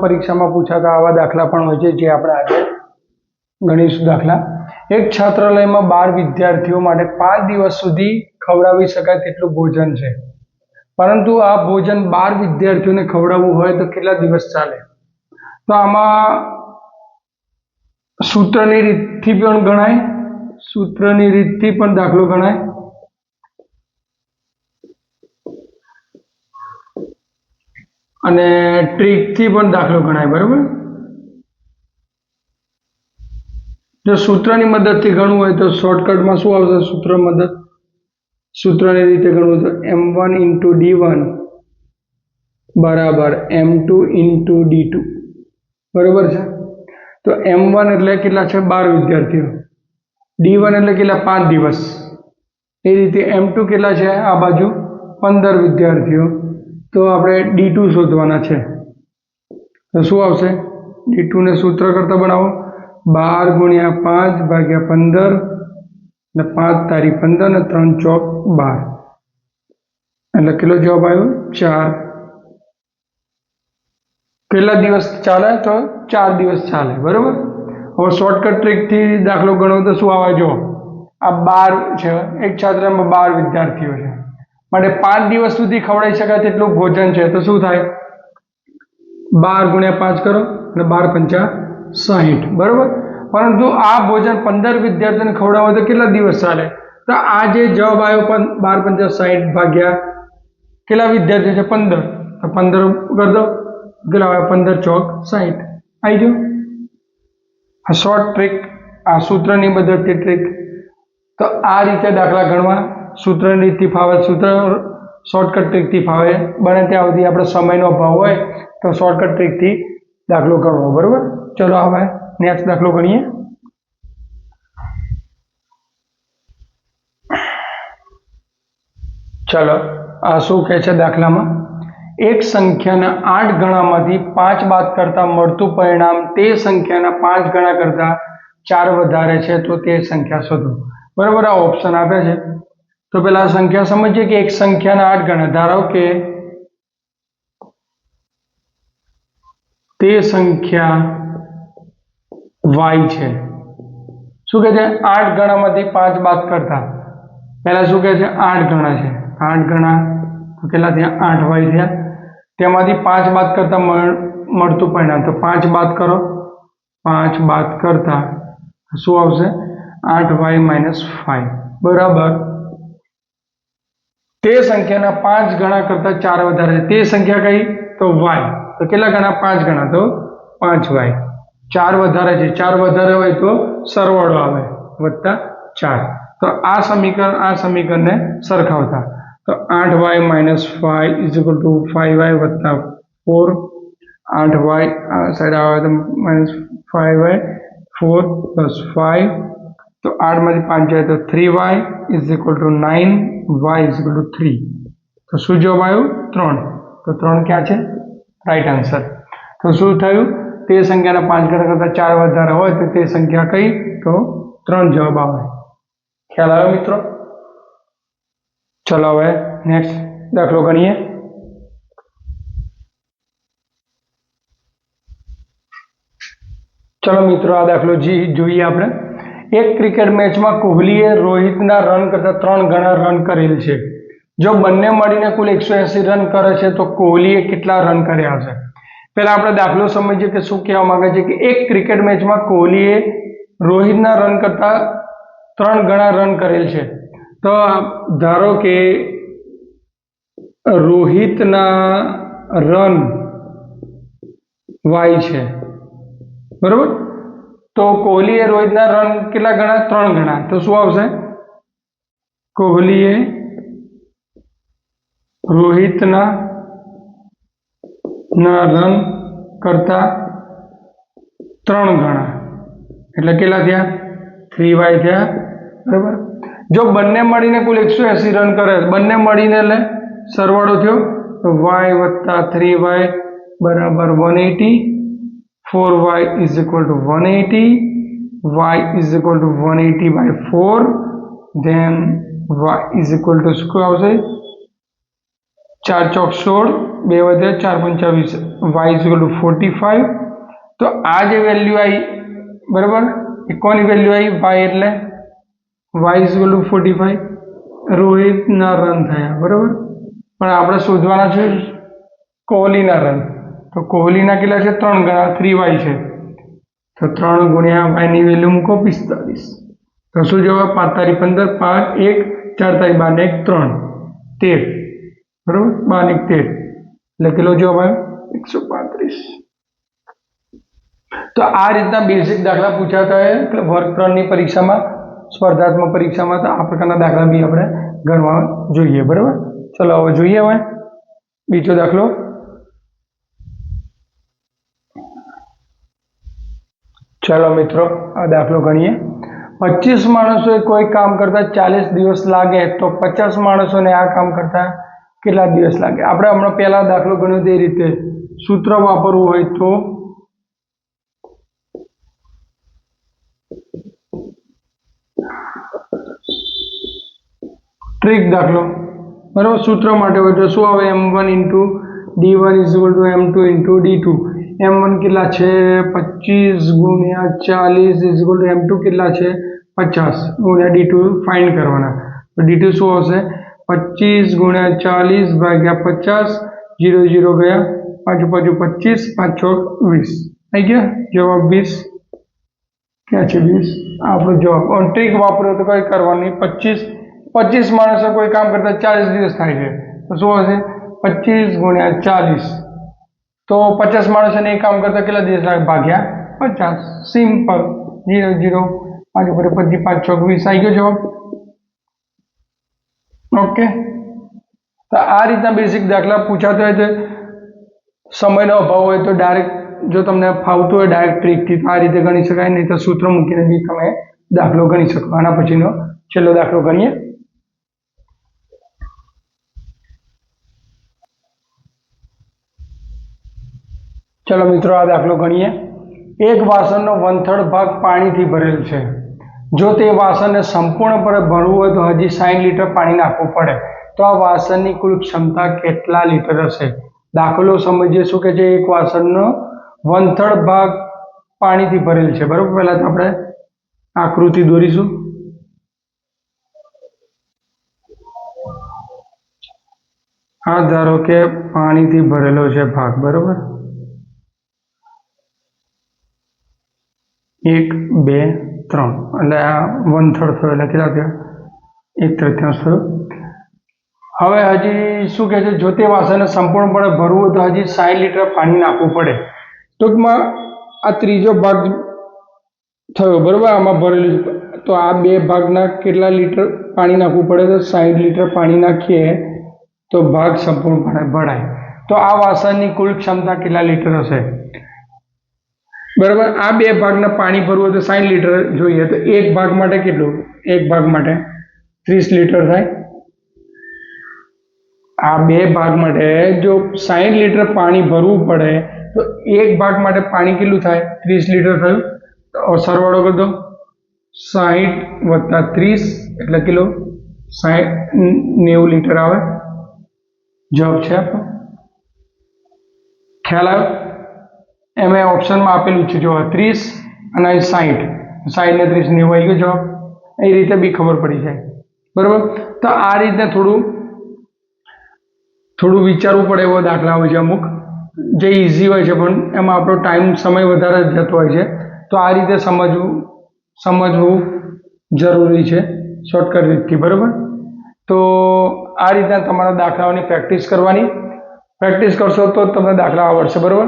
પરીક્ષામાં પૂછાતા આવા દાખલા પણ હોય છે જે આપણે આજે ગણીશું દાખલા. એક છાત્રાલયમાં બાર વિદ્યાર્થીઓ માટે પાંચ દિવસ સુધી ખવડાવી શકાય તેટલું ભોજન છે. પરંતુ આ ભોજન બાર વિદ્યાર્થીઓને ખવડાવવું હોય તો કેટલા દિવસ ચાલે? તો આમાં સૂત્રની રીતથી પણ ગણાય, સૂત્રની રીતથી પણ દાખલો ગણાય. અને ટ્રીકથી પણ દાખલો ગણાય, બરાબર? જો સૂત્રની મદદથી ગણવું હોય તો શોર્ટકટમાં શું આવશે? સૂત્ર મદદ. સૂત્રની રીતે ગણવું તો M one into D one બરાબર M two into D two બરાબર છે? તો એમ વન એટલે કેટલા છે? બાર વિદ્યાર્થીઓ. ડી વન એટલે કેટલા? પાંચ દિવસ. એ રીતે એમ ટુ કેટલા છે? આ બાજુ પંદર વિદ્યાર્થીઓ. તો આપણે ડી ટુ શોધવાના છે. તો શું આવશે? ડી ટુને સૂત્ર કરતા બનાવો. બાર ગુણ્યા પાંચ ભાગ્યા પંદર, એટલે પાંચ તારીખ પંદર ને ત્રણ ચોક બાર. એટલે કેટલો જવાબ આવ્યો? ચાર. કેટલા દિવસ ચાલે? તો ચાર દિવસ ચાલે, બરાબર? હવે શોર્ટકટ ટ્રીકથી દાખલો ગણો તો શું આવે? જો આ બાર છે, એક છાત્રમાં બાર વિદ્યાર્થીઓ છે. માટે પાંચ દિવસ સુધી ખવડાવી શકાય તેટલું ભોજન છે. તો શું થાય? બાર ગુણ્યા પાંચ કરો અને બાર પંચા સાહીઠ. બરાબર? પરંતુ આ ભોજન પંદર વિદ્યાર્થીઓને ખવડાવો તો કેટલા દિવસ ચાલે? તો આ જે જવાબ આવ્યો પણ બાર પંચા સાહીઠ ભાગ્યા કેટલા વિદ્યાર્થીઓ છે? પંદર. તો પંદર કરી દો. કેટલા આવ્યા? પંદર ચોક સાહીઠ. આવી ગયો? આ શોર્ટ ટ્રીક આ સૂત્રની મદદથી ટ્રીક તો આ રીતે દાખલા ગણવા સૂત્રની ફાવે, સૂત્ર શોર્ટકટ ટ્રીકથી ફાવે. બને ત્યાં સુધી આપણે સમયનો અભાવ હોય તો શોર્ટકટ ટ્રીકથી દાખલો કરવો, બરાબર? ચલો હવે નેક્સ્ટ દાખલો ગણીએ. ચલો, આ શું કહે છે દાખલામાં? એક સંખ્યાના આઠ ગણામાંથી પાંચ બાદ કરતા મળતું પરિણામ તે સંખ્યાના પાંચ ગણા કરતા ચાર વધારે છે, તો તે સંખ્યા શોધો. બરાબર, આ ઓપ્શન આપે છે. તો પેલા સંખ્યા સમજીએ કે એક સંખ્યાના આઠ ગણા. ધારો કે તે સંખ્યા વાય છે. શું કહે છે? આઠ ગણામાંથી પાંચ બાદ કરતા. પહેલા શું કહે છે? આઠ ગણા છે. આઠ ગણા, તો કેટલા થયા? આઠ વાય થયા. તેમાંથી પાંચ બાદ કરતા મળ- મળતું પરિણામ. તો પાંચ બાદ કરો. પાંચ બાદ કરતા શું આવશે? આઠ વાય માઇનસ ફાઈવ. બરાબર. તે સંખ્યાના પાંચ ગણા કરતા ચાર વધારે છે. તે સંખ્યા કઈ? તો વાય. તો કેટલા ગણા? પાંચ ગણા. તો પાંચ વાય. ચાર વધારે છે. ચાર વધારે હોય તો સરવાળો આવે. વત્તા ચાર. તો આ સમીકરણ, આ સમીકરણને સરખાવતા. તો આઠ Y minus five is equal to five Y વત્તા ફોર. આઠ વાય, આ સાઈડ આવે તો minus five Y four plus five. તો આઠમાંથી પાંચ જાય તો three Y is equal to nine Y is equal to three તો શું જવાબ આવ્યો ત્રણ તો ત્રણ ક્યાં છે રાઈટ આન્સર તો શું થયું તે સંખ્યાના પાંચ ગણા કરતાં ચાર વધારે હોય તો તે સંખ્યા કઈ તો ત્રણ જવાબ આવે ખ્યાલ આવ્યો મિત્રો ચલો હવે નેક્સ્ટ દાખલો ગણીએ ચલો મિત્રો આ દાખલો જી જોઈએ આપણે એક ક્રિકેટ મેચમાં કોહલીએ રોહિતના રન કરતાં ત્રણ ગણા રન કરેલ છે. જો બંને મળીને કુલ એકસો એંસી રન કરે છે, તો કોહલીએ કેટલા રન કર્યા હશે પહેલા આપણે દાખલો સમજીએ કે શું કહેવા માંગે છે કે એક ક્રિકેટ મેચમાં કોહલીએ રોહિતના રન કરતાં ત્રણ ગણા રન કરેલ છે. તો ધારો કે રોહિતના રન વાય છે. બરોબર? તો કોહલીએ રોહિતના રન કેટલા ગણા? ત્રણ ગણા. તો શું આવશે? કોહલીએ રોહિતના ના રન કરતા ત્રણ ગણા. એટલે કેટલા થયા? થ્રી વાય થયા. બરાબર? જો બંને મળીને કુલ એકસો એંસી રન કરે, બંને મળીને એટલે સરવાળો થયો. વાય વત્તા થ્રી વાય બરાબર one eighty four Y equal to to one eighty Y is equal to one eighty by four then Y is equal to શું આવશે? ચાર ચોક સોળ, બે વધ્યા ચાર પંચાવીસ Y is to forty five તો આ જે વેલ્યુ આવી બરાબર? એ કોની વેલ્યુ આવી વાય એટલે Y is to forty five રોહિતના run થયા, બરાબર? પણ આપણે શોધવાના છે કોહલીના રન તો કોહલીના કેટલા છે? ત્રણ ગણા. થ્રી વાય છે. તો ત્રણ ગુણ્યા વાયની વેલ્યુ મૂકો પિસ્તાલીસ તો શું જવાબ? પાંચ તારીખ પંદર, પાંચ, એક, ચાર તારીખ બાર ને એક, ત્રણ. તેર. બરાબર? બાર ને એક, તેર. એટલે કેટલો જવાબ આવ્યો? એકસો પાંત્રીસ. તો આ રીતના બેઝિક દાખલા પૂછાતા હોય. એટલે વર્ગ ત્રણની પરીક્ષામાં, સ્પર્ધાત્મક પરીક્ષામાં તો આ પ્રકારના દાખલા બી આપણે ગણવા જોઈએ. બરાબર? ચલો, હવે જોઈએ હવે. બીજો દાખલો. ચાલો મિત્રો, આ દાખલો ગણીએ. પચીસ માણસોએ કોઈ કામ કરતા ચાલીસ દિવસ લાગે તો પચાસ માણસોને આ કામ કરતા કેટલા દિવસ લાગે? આપણે હમણાં પહેલા દાખલો ગણ્યો તે રીતે. સૂત્ર વાપરવું હોય તો ટ્રીક દાખલો. બરાબર? સૂત્ર માટે હોય તો શું આવે? M one into D one is equal to M two into D two M one કેટલા છે પચીસ ગુણ્યા ચાલીસ is equal to M two કેટલા છે પચાસ ગુણ્યા ડી ટુ ફાઇન્ડ કરવાના તો ડી ટુ શું આવશે પચીસ ગુણ્યા ચાલીસ ભાગ્યા પચાસ જીરો જીરો ગયા પાછું પાછું પચીસ પાંચ છ વીસ આવી ગયા જવાબ વીસ ક્યાં છે વીસ આ આપણો જવાબ અને ટ્રીક વાપરો તો કંઈ કરવાનું નહીં પચીસ પચીસ માણસો કોઈ કામ કરતા ચાલીસ દિવસ થાય છે તો શું હશે પચીસ ગુણ્યા ચાલીસ તો પચાસ માણસોને એ કામ કરતા કેટલા દિવસ લાગે ભાગ્યા? પચાસ. સિમ્પલ જીરો જીરો પાંચ ઉપર પચીસ પાંચ, છ વીસ. આવી ગયો જવાબ? ઓકે તો આ રીતના બેઝિક દાખલા પૂછાતો હોય તો સમયનો અભાવ હોય તો ડાયરેક્ટ જો તમને ફાવતું હોય ડાયરેક્ટ ટ્રીકથી તો આ રીતે ગણી શકાય, નહીં તો સૂત્ર મૂકીને બી તમે દાખલો ગણી શકો. આના પછીનો છેલ્લો દાખલો ગણીએ. ચલો મિત્રો, આ દાખલો ગણીએ. એક વાસણનો વન ભાગ પાણીથી ભરેલ છે. જો તે વાસણને સંપૂર્ણપણે ભરવું હોય તો હજી સાઠ લીટર પાણી નાખવું પડે. તો આ વાસણની કુલ ક્ષમતા કેટલા લીટર હશે? દાખલો સમજીએ શું કે છે? એક વાસણનો વન ભાગ પાણીથી ભરેલ છે. બરાબર? પહેલાં તો આપણે આકૃતિ દોરીશું. આ ધારો કે પાણીથી ભરેલો છે ભાગ. બરાબર? એક, બે, ત્રણ. એટલે આ વન થર્ડ થયો એટલે કેટલા થયા? એક તૃતીયાંશ થયો હવે હજી શું કહે છે? જો તે વાસણને સંપૂર્ણપણે ભરવું તો હજી સાઠ લીટર પાણી નાખવું પડે. ટૂંકમાં આ ત્રીજો ભાગ થયો, બરાબર? આમાં ભરેલું તો આ બે ભાગના કેટલા લીટર પાણી નાખવું પડે? તો સાઠ લીટર પાણી નાખીએ તો ભાગ સંપૂર્ણપણે ભરાય. તો આ વાસણની કુલ ક્ષમતા કેટલા લીટર હશે? બરાબર? આ બે ભાગના પાણી ભરવું હોય તો સાઠ લીટર જોઈએ તો એક ભાગ માટે કેટલું? એક ભાગ માટે ત્રીસ લીટર થાય. આ બે ભાગ માટે જો સાઠ લીટર પાણી ભરવું પડે તો એક ભાગ માટે પાણી કેટલું થાય? ત્રીસ લીટર થયું. તો સરવાળો કરી સાઠ વત્તા ત્રીસ એટલે કિલો સાહીઠ નેવું લીટર આવે. જવાબ છે આપણો ખ્યાલ આવ્યો? એમાં ઓપ્શનમાં આપેલું છે, જો ત્રીસ અને અહીં સાઠ ને ત્રીસ નેવું આવી ગયો જવાબ એ રીતે બી ખબર પડી જાય. બરાબર? તો આ રીતે થોડું થોડું વિચારવું પડે એવો દાખલા હોય છે અમુક. જે ઇઝી હોય છે, પણ એમાં આપણો ટાઈમ સમય વધારે જતો હોય છે. તો આ રીતે સમજવું સમજવું જરૂરી છે શોર્ટકટ રીતથી, બરાબર? તો આ રીતના તમારા દાખલાઓની પ્રેક્ટિસ કરવાની. પ્રેક્ટિસ કરશો તો તમને દાખલા આવડશે, બરાબર?